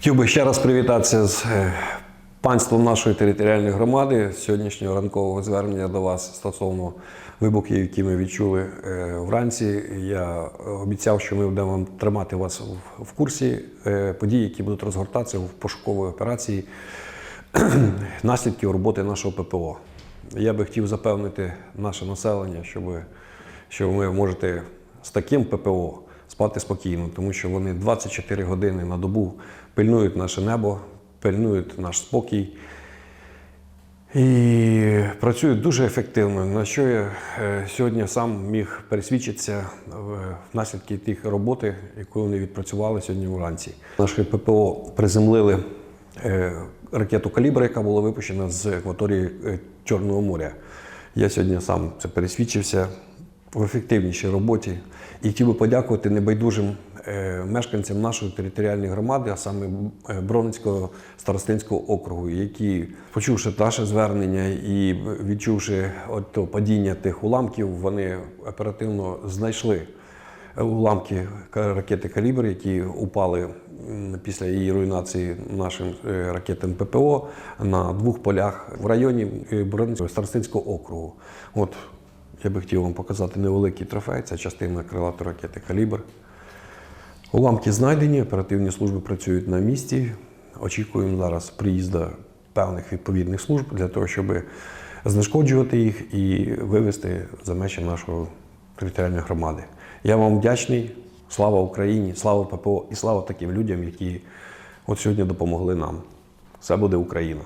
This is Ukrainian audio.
Хотів би ще раз привітатися з е, панством нашої територіальної громади сьогоднішнього ранкового звернення до вас стосовно вибухів, які ми відчули е, вранці. Я обіцяв, що ми будемо тримати вас в- курсі е, подій, які будуть розгортатися в пошуковій операції наслідків роботи нашого ППО. Я би хотів запевнити наше населення, щоб, що ви можете з таким ППО спати спокійно, тому що вони 24 години на добу пильнують наше небо, пильнують наш спокій. І працюють дуже ефективно, на що я е, сьогодні сам міг пересвідчитися в наслідки тих роботи, яку вони відпрацювали сьогодні вранці. Наше ППО приземлили е, ракету «Калібр», яка була випущена з акваторії е, Чорного моря. Я сьогодні сам це пересвідчився в ефективнішій роботі і хотів би подякувати небайдужим е, мешканцям нашої територіальної громади, а саме е, Бронницького старостинського округу, які, почувши наше звернення і відчувши от то падіння тих уламків, вони оперативно знайшли уламки ракети Калібр, які упали після її руйнації нашим е, ракетам ППО на двох полях в районі Бронницького старостинського округу. От я би хотів вам показати невеликий трофей. Це частина крилатої ракети Калібр. Уламки знайдені, оперативні служби працюють на місці. Очікуємо зараз приїзду певних відповідних служб для того, щоб знешкоджувати їх і вивести за межі нашої територіальної громади. Я вам вдячний. Слава Україні, слава ППО і слава таким людям, які от сьогодні допомогли нам. Все буде Україна.